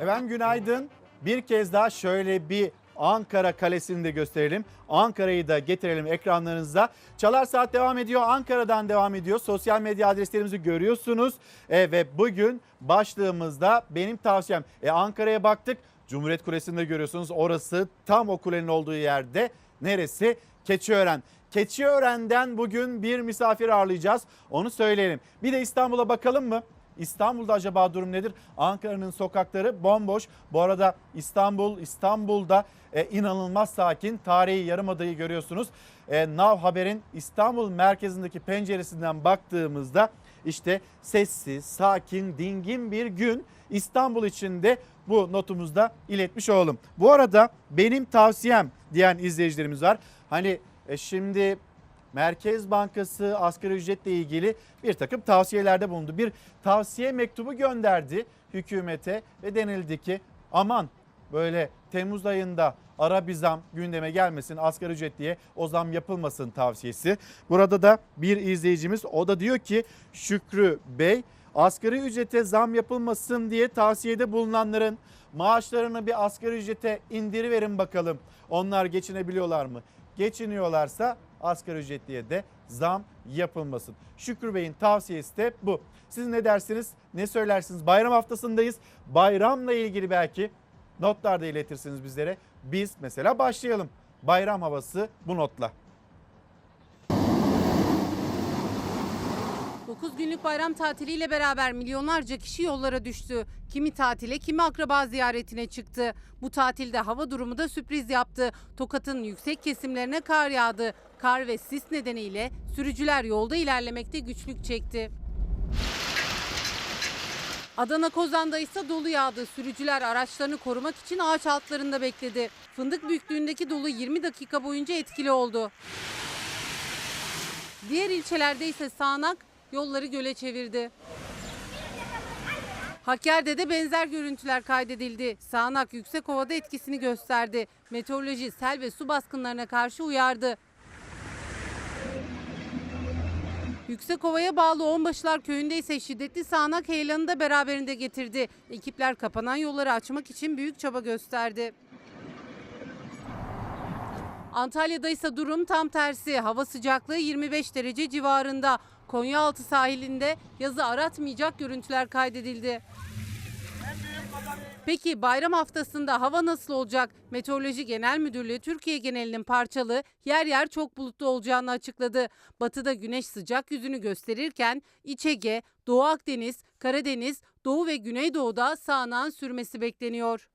Efendim günaydın. Bir kez daha şöyle bir Ankara Kalesi'ni de gösterelim. Ankara'yı da getirelim ekranlarınıza. Çalar Saat devam ediyor. Ankara'dan devam ediyor. Sosyal medya adreslerimizi görüyorsunuz. E, ve bugün başlığımızda benim tavsiyem. E, Ankara'ya baktık. Cumhuriyet Kulesi'ni de görüyorsunuz. Orası tam o kulenin olduğu yerde. Neresi? Keçiören. Keçiören'den bugün bir misafir ağırlayacağız. Onu söyleyelim. Bir de İstanbul'a bakalım mı? İstanbul'da acaba durum nedir? Ankara'nın sokakları bomboş. Bu arada İstanbul, İstanbul'da e, inanılmaz sakin. Tarihi Yarımada'yı görüyorsunuz. E, Nav Haber'in İstanbul merkezindeki penceresinden baktığımızda işte sessiz, sakin, dingin bir gün İstanbul içinde bu notumuzda iletmiş olalım. Bu arada benim tavsiyem diyen izleyicilerimiz var. Hani e, şimdi Merkez Bankası asgari ücretle ilgili bir takım tavsiyelerde bulundu. Bir tavsiye mektubu gönderdi hükümete ve denildi ki aman böyle Temmuz ayında ara bir zam gündeme gelmesin asgari ücret diye o zam yapılmasın tavsiyesi. Burada da bir izleyicimiz o da diyor ki Şükrü Bey asgari ücrete zam yapılmasın diye tavsiyede bulunanların maaşlarını bir asgari ücrete indiriverin bakalım. Onlar geçinebiliyorlar mı? Geçiniyorlarsa asgari ücretliye de zam yapılmasın. Şükrü Bey'in tavsiyesi de bu. Siz ne dersiniz? Ne söylersiniz? Bayram haftasındayız. Bayramla ilgili belki notlar da iletirsiniz bizlere. Biz mesela başlayalım. Bayram havası bu notla. 9 günlük bayram tatiliyle beraber milyonlarca kişi yollara düştü. Kimi tatile, kimi akraba ziyaretine çıktı. Bu tatilde hava durumu da sürpriz yaptı. Tokat'ın yüksek kesimlerine kar yağdı. Kar ve sis nedeniyle sürücüler yolda ilerlemekte güçlük çekti. Adana Kozan'da ise dolu yağdı. Sürücüler araçlarını korumak için ağaç altlarında bekledi. Fındık büyüklüğündeki dolu 20 dakika boyunca etkili oldu. Diğer ilçelerde ise sağanak yolları göle çevirdi. Hakkari'de de benzer görüntüler kaydedildi. Sağanak Yüksekova'da etkisini gösterdi. Meteoroloji sel ve su baskınlarına karşı uyardı. Yüksekova'ya bağlı Onbaşılar Köyü'nde ise şiddetli sağanak heyelanı da beraberinde getirdi. Ekipler kapanan yolları açmak için büyük çaba gösterdi. Antalya'da ise durum tam tersi. Hava sıcaklığı 25 derece civarında. Konyaaltı sahilinde yazı aratmayacak görüntüler kaydedildi. Peki bayram haftasında hava nasıl olacak? Meteoroloji Genel Müdürlüğü Türkiye genelinin parçalı, yer yer çok bulutlu olacağını açıkladı. Batıda güneş sıcak yüzünü gösterirken İç Ege, Doğu Akdeniz, Karadeniz, Doğu ve Güneydoğu'da sağanağın sürmesi bekleniyor.